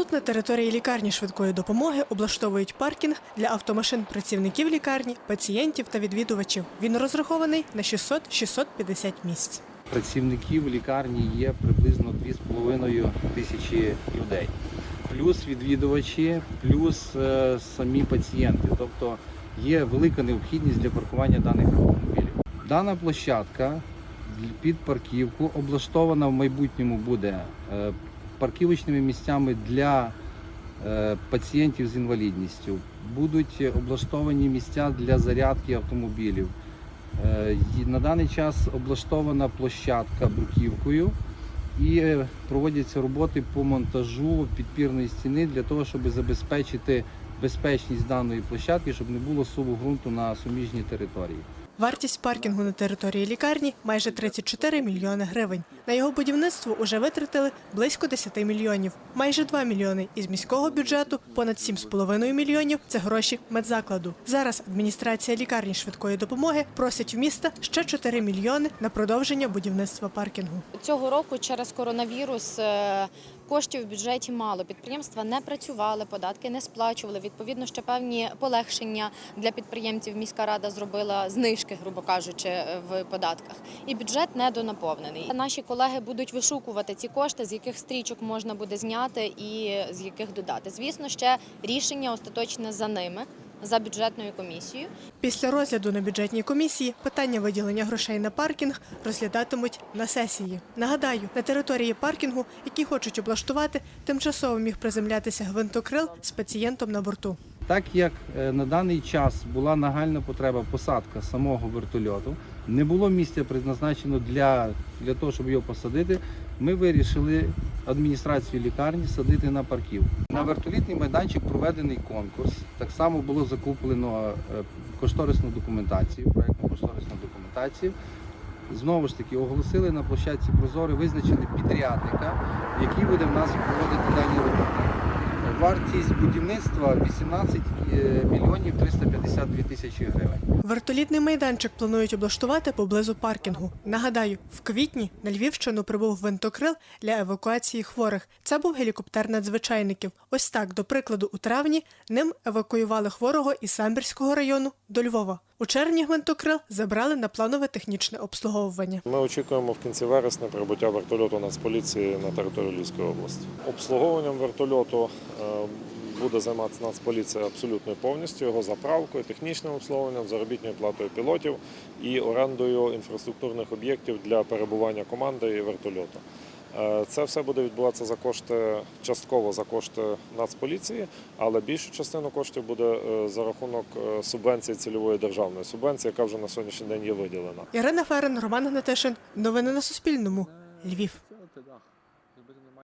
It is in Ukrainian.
Тут на території лікарні швидкої допомоги облаштовують паркінг для автомашин працівників лікарні, пацієнтів та відвідувачів. Він розрахований на 600-650 місць. Працівників лікарні є приблизно 2,5 тисячі людей. Плюс відвідувачі, плюс е, самі пацієнти. Тобто є велика необхідність для паркування даних автомобілів. Дана площадка під парківку облаштована в майбутньому буде е, парківочними місцями для е, пацієнтів з інвалідністю. Будуть облаштовані місця для зарядки автомобілів. Е, На даний час облаштована площадка бруківкою і е, проводяться роботи по монтажу підпірної стіни для того, щоб забезпечити безпечність даної площадки, щоб не було суву ґрунту на суміжній території. Вартість паркінгу на території лікарні майже 34 мільйони гривень. На його будівництво уже витратили близько 10 мільйонів. Майже 2 мільйони із міського бюджету, понад 7,5 мільйонів це гроші медзакладу. Зараз адміністрація лікарні швидкої допомоги просить в міста ще 4 мільйони на продовження будівництва паркінгу. Цього року через коронавірус е, коштів в бюджеті мало. Підприємства не працювали, податки не сплачували. Відповідно, ще певні полегшення для підприємців міська рада зробила знижки, грубо кажучи, в податках. І бюджет недонаповнений. Наші колеги будуть вишукувати ці кошти, з яких стрічок можна буде зняти і з яких додати. Звісно, ще рішення остаточне за ними, за бюджетною комісією. Після розгляду на бюджетній комісії питання виділення грошей на паркінг розглядатимуть на сесії. Нагадаю, на території паркінгу, які хочуть облаштувати, тимчасово міг приземлятися гвинтокрил з пацієнтом на борту. Так як е, на даний час була нагальна потреба посадка самого вертольоту, не було місця призначено для, для того, щоб його посадити. Ми вирішили адміністрацію лікарні садити на парківку. На вертолітний майданчик проведений конкурс. Так само було закуплено е, кошторисну документацію, проєктну кошторисну документацію. Знову ж таки, оголосили на площадці Прозори, визначили підрядника, який буде в нас проводити дані роботи. Вартість будівництва 18 е, мільйонів 352 тисячі гривень. Вертолітний майданчик планують облаштувати поблизу паркінгу. Нагадаю, в квітні на Львівщину прибув гвинтокрил для евакуації хворих. Це був гелікоптер надзвичайників. Ось так, до прикладу, у травні ним евакуювали хворого із Самбірського району до Львова. У червні гвинтокрил забрали на планове технічне обслуговування. Ми очікуємо в кінці вересня прибуття вертольоту Нацполіції на територію Львівської області. Обслуговуванням вертольоту е, буде займатися Нацполіція абсолютно повністю, його заправкою, технічним обслуговуванням, заробітною платою пілотів і орендою інфраструктурних об'єктів для перебування команди і вертольоту. Е, Це все буде відбуватися за кошти, частково за кошти Нацполіції, але більшу частину коштів буде е, за рахунок е, субвенції цільової державної субвенції, яка вже на сьогоднішній день є виділена. Ірина Ферен, Роман Гнатишин. Новини на Суспільному. Львів.